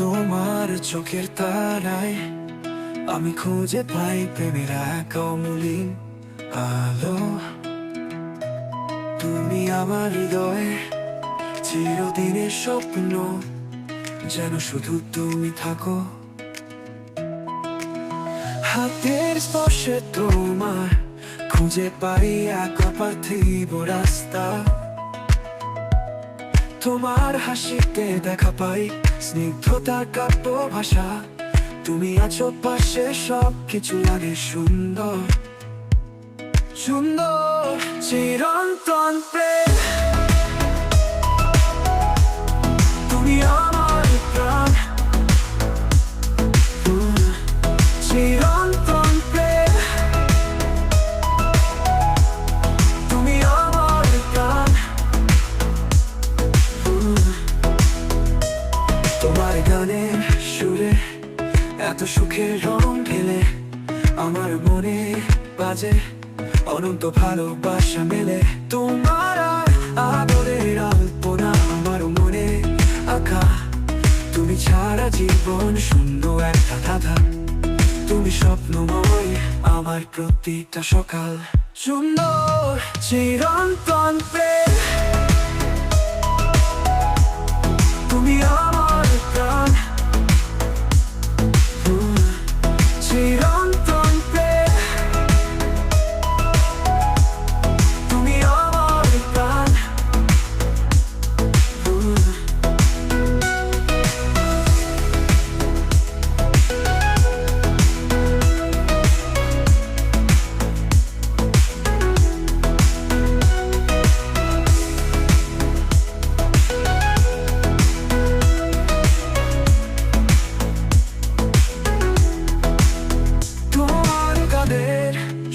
তোমার চোখের তারায়। আমি খুঁজে পাই প্রেমের এক অমলিন আলো। তুমি আমার হৃদয়ে চিরদিনের স্বপ্ন, যেন শুধু তুমি থাকো। হাতের স্পর্শে তোমার খুঁজে পাই এক পার্থিব রাস্তা। তোমার হাসিতে দেখা পাই। স্নিগ্ধতার কাব্য ভাষা। তুমি আছো পাশে সব কিছু লাগে সুন্দর। সুন্দর, চিরন্তন প্রেম। এত সুখের রং ঢেলে আমার মনে বাজে অনন্ত ভালোবাসা মেলে। তোমার আদরের আলপনা আমার মনে আঁকা। তুমি ছাড়া জীবন শূন্য একটা ধাঁধা। তুমি স্বপ্নময় আমার প্রতিটা সকাল। সুন্দর চিরন্তন প্রেম।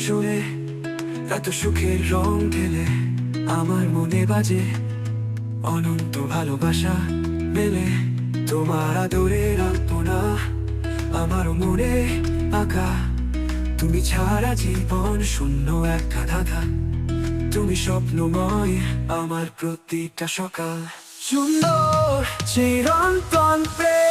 সুরে এত সুখের রং ঢেলে আমার মনে বাজে অনন্ত ভালোবাসা মেলে। তোমার আদরের আলপনা আমার মনে আঁকা। তুমি ছাড়া জীবন শূন্য একটা ধাঁধা। তুমি স্বপ্নময় আমার প্রতিটা সকাল। সুন্দর, চিরন্তন প্রেম।